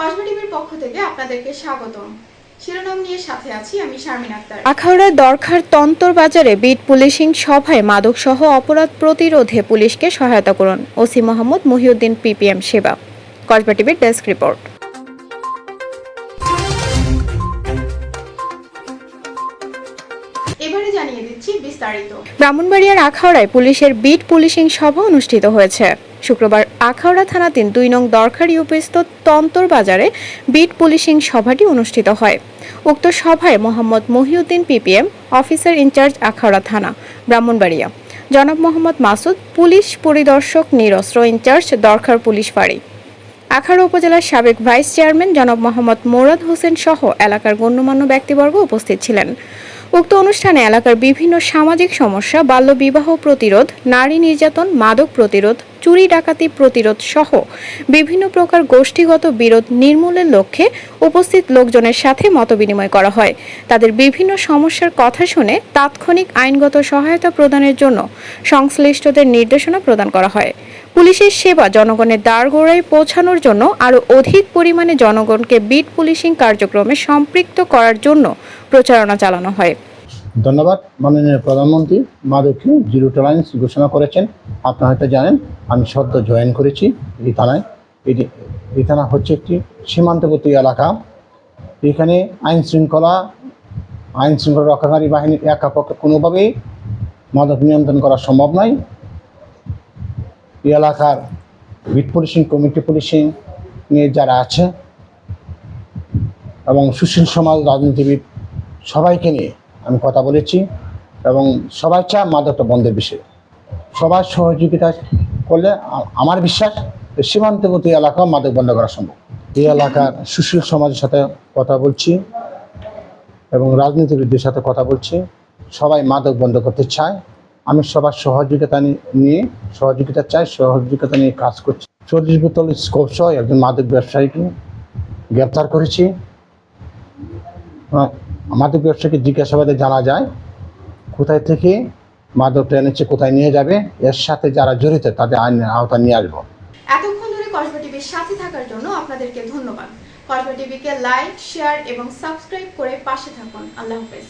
কসবা টিভির পক্ষ থেকে আপনাদেরকে স্বাগতম। শিরোনাম নিয়ে সাথে আছি আমি শারমিন আক্তার। আখাউড়ার দরখার তন্তর বাজারে বিট পুলিশিং সভায় মাদকসহ অপরাধ প্রতিরোধে পুলিশকে সহায়তা করুন। ওসি মোহাম্মদ মহিউদ্দিন পিপিএম সেবা। কসবা টিভির ডেস্ক রিপোর্ট। এবারে জানিয়ে দিচ্ছি বিস্তারিত। ব্রাহ্মণবাড়িয়ার আখাউড়ায় পুলিশের বিট পুলিশিং সভা অনুষ্ঠিত হয়েছে। শুক্রবার আখাউড়া থানাধীন দুই নং দরকার ইউপিস্থ তন্তর বাজারে বিট পুলিশিং সভাটি অনুষ্ঠিত হয়। উক্ত সভায় Mohammad Mohiuddin PPM, officer in charge Akhaura থানা, ব্রাহ্মণবাড়িয়া। জনাব মোহাম্মদ মাসুদ, পুলিশ পরিদর্শক নিরস্ত্র ইনচার্জ দরকার পুলিশ ফাঁড়ি। আখাউড়া উপজেলার সাবেক ভাইস চেয়ারম্যান জনাব মোহাম্মদ মোরাদ হোসেন সহ এলাকার গণ্যমান্য ব্যক্তিবর্গ উপস্থিত ছিলেন। উক্ত অনুষ্ঠানে এলাকার বিভিন্ন সামাজিক সমস্যা, বাল্যবিবাহ প্রতিরোধ, নারী নির্যাতন, মাদক প্রতিরোধ, চুরি ডাকাতি প্রতিরোধ সহ বিভিন্ন প্রকার গোষ্ঠীগত বিরোধ নির্মূলের লক্ষ্যে উপস্থিত লোকজনের সাথে মতবিনিময় করা হয়। তাদের বিভিন্ন সমস্যার কথা শুনে তাৎক্ষণিক আইনগত সহায়তা প্রদানের জন্য সংশ্লিষ্টদের নির্দেশনা প্রদান করা হয়। পুলিশের সেবা জনগণের দ্বারগোড়ায় পৌঁছানোর জন্য আরও অধিক পরিমাণে জনগণকে বিট পুলিশিং কার্যক্রমে সম্পৃক্ত করার জন্য প্রচারণা চালানো হয়। ধন্যবাদ। মাননীয় প্রধানমন্ত্রী মাদককে জিরো টলারেন্স ঘোষণা করেছেন। আপনারা হয়তো জানেন, আমি সদ্য জয়েন করেছি এই থানায়। এটি এই থানা হচ্ছে একটি সীমান্তবর্তী এলাকা। এখানে আইন শৃঙ্খলা আইন শৃঙ্খলা রক্ষাকারী বাহিনীর একা পক্ষে কোনোভাবেই মাদক নিয়ন্ত্রণ করা সম্ভব নয়। এলাকার বিট পুলিশিং, কমিটি পুলিশিং নিয়ে যারা আছে এবং সুশীল সমাজ রাজনীতিবিদ সবাইকে নিয়ে আমি কথা বলেছি এবং সবাই চা মাদকটা বন্ধের বিষয়ে। সবার সহযোগিতা করলে আমার বিশ্বাস সীমান্তবর্তী এলাকা মাদক বন্ধ করা সম্ভব। এই এলাকার সুশীল সমাজের সাথে কথা বলছি এবং রাজনীতিবিদদের সাথে কথা বলছি। সবাই মাদক বন্ধ করতে চায়। আমি সবার সহযোগিতা নিয়ে, সহযোগিতা চাই, সহযোগিতা নিয়ে কাজ করছি। চল্লিশ বোতল স্কোপ সহ একজন মাদক ব্যবসায়ীকে গ্রেপ্তার করেছি। মাদক ব্যবসাকে জিজ্ঞাসাবাদে জানা যায়, কোথায় থেকে মাদকটা এনেছে, কোথায় নিয়ে যাবে, এর সাথে যারা জড়িত তাদের আইনের আওতা নিয়ে আসব। এতক্ষণ ধরে কসবা টিভির সাথে থাকার জন্য আপনাদেরকে ধন্যবাদ। কসবা টিভিকে লাইক, শেয়ার এবং সাবস্ক্রাইব করে পাশে থাকুন। আল্লাহ হাফেজ।